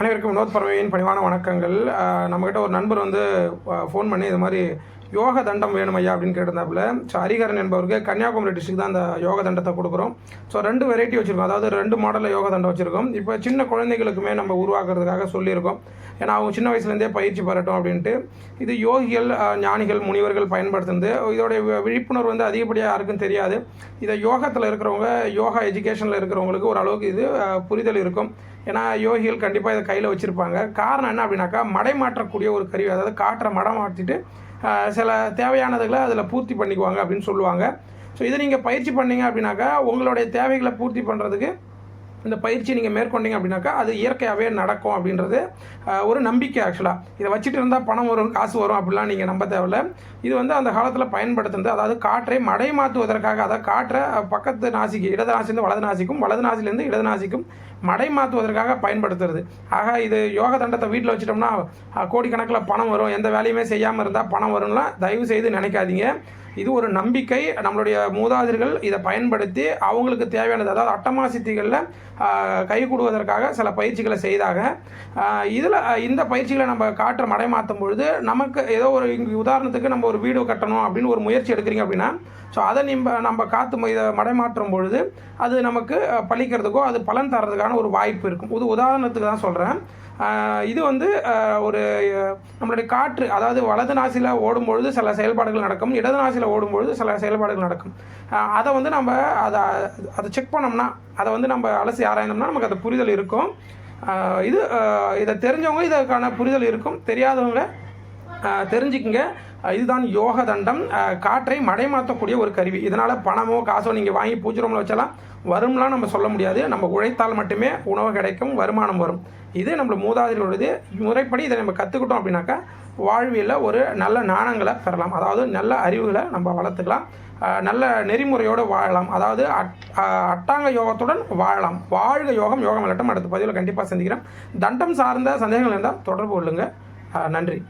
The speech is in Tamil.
அனைவருக்கும் வினோத் பறவையின் பணிவான வணக்கங்கள். நம்மக்கிட்ட ஒரு நண்பர் வந்து ஃபோன் பண்ணி இது மாதிரி யோக தண்டம் வேணும் ஐயா அப்படின்னு கேட்டிருந்தாப்புல. ஸோ ஹரிகரன் என்பவருக்கு கன்னியாகுமரி டிஸ்ட்ரிக் தான் அந்த யோக தண்டத்தை கொடுக்குறோம். ஸோ ரெண்டு வெரைட்டி வச்சுருக்கோம். அதாவது ரெண்டு மாடலில் யோக தண்டம் வச்சுருக்கோம். இப்போ சின்ன குழந்தைகளுக்குமே நம்ம உருவாக்குறதுக்காக சொல்லியிருக்கோம். ஏன்னா அவங்க சின்ன வயசுலேருந்தே பயிற்சி பெறட்டும் அப்படின்ட்டு. இது யோகிகள் ஞானிகள் முனிவர்கள் பயன்படுத்துனது. இதோடைய வி- விழிப்புணர்வு வந்து அதிகப்படியாக யாருக்கும் தெரியாது. இதை யோகத்தில் இருக்கிறவங்க யோகா எஜுகேஷனில் இருக்கிறவங்களுக்கு ஓரளவுக்கு இது புரிதல் இருக்கும். ஏன்னா யோகிகள் கண்டிப்பாக இதை கையில் வச்சுருப்பாங்க. காரணம் என்ன அப்படின்னாக்கா மடை மாற்றக்கூடிய ஒரு கருவி அதாவது காற்றை மடம் மாற்றிட்டு சில தேவையானதுகளை அதில் பூர்த்தி பண்ணிக்குவாங்க அப்படின்னு சொல்லுவாங்க. ஸோ இதை நீங்கள் பயிற்சி பண்ணீங்க அப்படின்னாக்கா உங்களுடைய தேவைகளை பூர்த்தி பண்ணுறதுக்கு இந்த பயிற்சி நீங்கள் மேற்கொண்டீங்க அப்படின்னாக்கா அது இயற்கையாகவே நடக்கும் அப்படின்றது ஒரு நம்பிக்கை ஆக்சுவலாக இதை வச்சுட்டு இருந்தால் பணம் வரும் காசு வரும் அப்படிலாம் நீங்கள் நம்ப தேவையில்ல. இது வந்து அந்த காலத்தில் பயன்படுத்துனது அதாவது காற்றை மடை மாற்றுவதற்காக அதாவது காற்றை பக்கத்து நாசிக்கு இடது நாசிலேருந்து வலது நாசிக்கும் வலது நாசிலேருந்து இடது நாசிக்கும் மடை மாற்றுவதற்காக பயன்படுத்துறது. ஆக இது யோக தண்டத்தை வீட்டில் வச்சிட்டோம்னா கோடிக்கணக்கில் பணம் வரும் எந்த வேலையுமே செய்யாமல் இருந்தால் பணம் வரும்லாம் தயவு செய்து நினைக்காதீங்க. இது ஒரு நம்பிக்கை. நம்மளுடைய மூதாதிர்கள் இதை பயன்படுத்தி அவங்களுக்கு தேவையானது அதாவது அட்டமா சித்திகளில் கை கூடுவதற்காக சில பயிற்சிகளை செய்தாங்க. இதில் இந்த பயிற்சிகளை நம்ம காற்றை மடை மாற்றும் பொழுது நமக்கு ஏதோ ஒரு உதாரணத்துக்கு நம்ம ஒரு வீடு கட்டணும் அப்படின்னு ஒரு முயற்சி எடுக்கிறீங்க அப்படின்னா ஸோ அதை நம்ம நம்ம காற்று இதை மடை மாற்றும் பொழுது அது நமக்கு பழிக்கிறதுக்கோ அது பலன் தர்றதுக்கான ஒரு வாய்ப்பு இருக்கும். இது உதாரணத்துக்கு தான் சொல்கிறேன் இது வந்து ஒரு நம்மளுடைய காற்று அதாவது வலது நாசியில் ஓடும்பொழுது சில செயல்பாடுகள் நடக்கும் இடது நாசியில் ஓடும்பொழுது சில செயல்பாடுகள் நடக்கும். அதை வந்து நம்ம அதை அதை செக் பண்ணோம்னா அதை வந்து நம்ம அலசி ஆராய்ந்தோம்னா நமக்கு அது புரிதல் இருக்கும். இது இதை தெரிஞ்சவங்க இதற்கான புரிதல் இருக்கும். தெரியாதவங்க தெரிஞ்சுக்குங்க. இதுதான் யோக தண்டம். காற்றை மடை மாற்றக்கூடிய ஒரு கருவி. இதனால் பணமோ காசோ நீங்கள் வாங்கி பூஜை ரூமில் வச்சாலாம். வரும்லாம் நம்ம சொல்ல முடியாது. நம்ம உழைத்தால் மட்டுமே உணவு கிடைக்கும் வருமானம் வரும். இது நம்ம மூதாதையர்களுடையது. முறைப்படி இதை நம்ம கற்றுக்கிட்டோம் அப்படின்னாக்கா வாழ்வியில் ஒரு நல்ல நாணங்களை பெறலாம். அதாவது நல்ல அறிவுகளை நம்ம வளர்த்துக்கலாம். நல்ல நெறிமுறையோடு வாழலாம். அதாவது அட் அட்டாங்க யோகத்துடன் வாழலாம். வாழ்க யோகம் யோகம் விளட்டம் அடுத்த பதிவில் கண்டிப்பாக சந்திக்கிறேன். தண்டம் சார்ந்த சந்தேகங்கள் இருந்தால் தொடர்பு கொள்ளுங்கள் நன்றி.